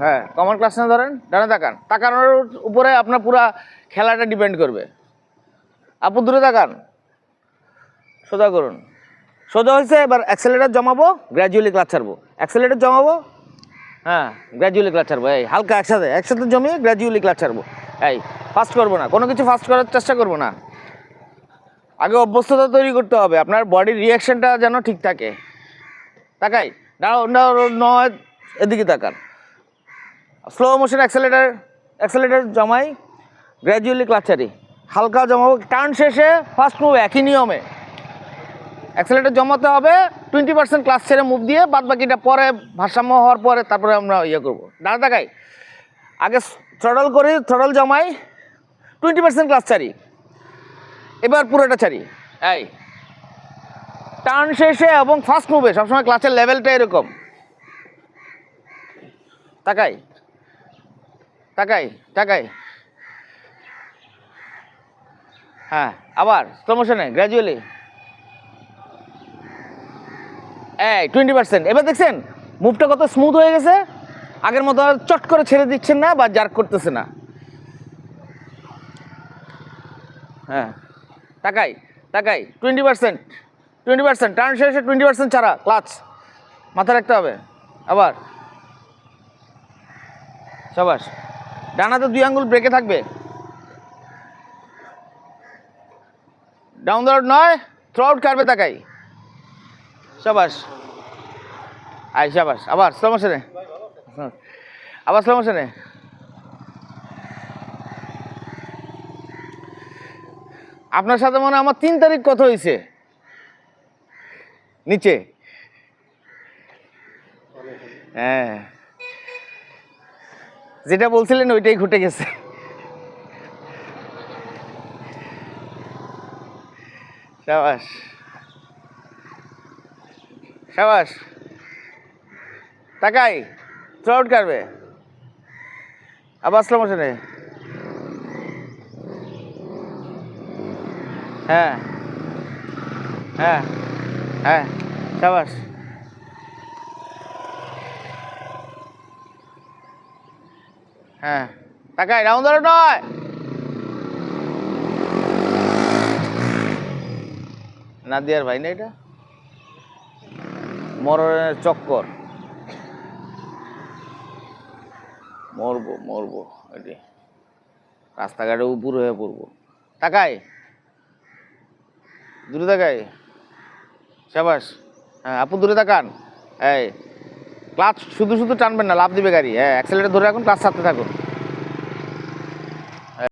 হ্যাঁ common class না ধরেন ডানে তাকান। তাকানোর উপরে আপনার পুরা খেলাটা ডিপেন্ড করবে। আপু, দূরে তাকান। সোজা করুন। সোজা হয়েছে এবার অ্যাক্সেলেটার জমাবো গ্র্যাজুয়ালি ক্লাচ ছাড়বো। অ্যাক্সেলেটার জমাবো? হ্যাঁ গ্র্যাজুয়ালি ক্লাচ ছাড়বো। এই, হালকা একসাথে একসাথে জমিয়ে গ্র্যাজুয়ালি ক্লাচ ছাড়বো। এই ফাস্ট করব না, কোনো কিছু ফাস্ট করার চেষ্টা করব না। আগে অভ্যস্ততা তৈরি করতে হবে, আপনার বডির রিয়াকশনটা যেন ঠিক থাকে। তাকাই দাঁড়াও, নয়, এদিকে তাকান। স্লো মোশন অ্যাক্সেলেটার অ্যাক্সেলেটার জমাই গ্র্যাজুয়ালি ক্লাচারি হালকা জমাবো টার্ন শেষে ফার্স্ট মুভ একই নিয়মে। অ্যাক্সেলেটার জমাতে হবে টোয়েন্টি পার্সেন্ট ক্লাস ছেড়ে মুভ দিয়ে বাদ বাকিটা পরে, ভারসাম্য হওয়ার পরে তারপরে আমরা ইয়ে করব। দাঁড়া তাকাই আগে থ্রডল করি থ্রডল জমাই টোয়েন্টি পার্সেন্ট ক্লাস ছাড়ি। এবার পুরোটা ছাড়ি। এই। টার্ন শেষে এবং ফার্স্ট মুভে সবসময় ক্লাসের লেভেলটা এরকম। তাকাই। তাকাই তাকাই। হ্যাঁ আবার স্লো মোশনে গ্র্যাজুয়ালি এই টোয়েন্টি পার্সেন্ট এবার দেখছেন মুভটা কত স্মুথ হয়ে গেছে। আগের মতো আর চট করে ছেড়ে দিচ্ছেন না বা জার্ক করতেছে না। হ্যাঁ তাকাই তাকাই twenty percent twenty percent turn শেষে টোয়েন্টি পার্সেন্ট ছাড়া ক্লাচ মাথা রাখতে হবে, আবার। সবাস। ডানাতে দুই আঙ্গুল ব্রেকে থাকবে। ডাউন দ্য নয় থ্রো আউট কারবে তাকাই। সাবাস। আই সাবাস, আবার স্লো মোশনে আবার স্লো মোশনে আপনার সাথে মনে আমার তিন তারিখ কত হয়েছে নিচে। হ্যাঁ। যেটা বলছিলেন ওইটাই ঘটে গেছে। সাবাস। সাবাস। তাকাই থ্রো আউট কাটবে আবার স্লো মোশনে হ্যাঁ। হ্যাঁ। হ্যাঁ। সাবাস। হ্যাঁ। তাকাই, রাউন্ড ধরো নয়। নাদিয়ার ভাই না এটা? মরণের চক্কর। মরবো মরবো, এটি। রাস্তাঘাটে উপর হয়ে পড়ব। তাকাই। দূরে তাকাই। সাবাস। হ্যাঁ আপু দূরে তাকান। এই। ক্লাচ শুধু শুধু টানবেন না, লাভ দিবে গাড়ি। হ্যাঁ অ্যাক্সেলেটার ধরে রাখুন ক্লাচ ছাড়তে থাকুন।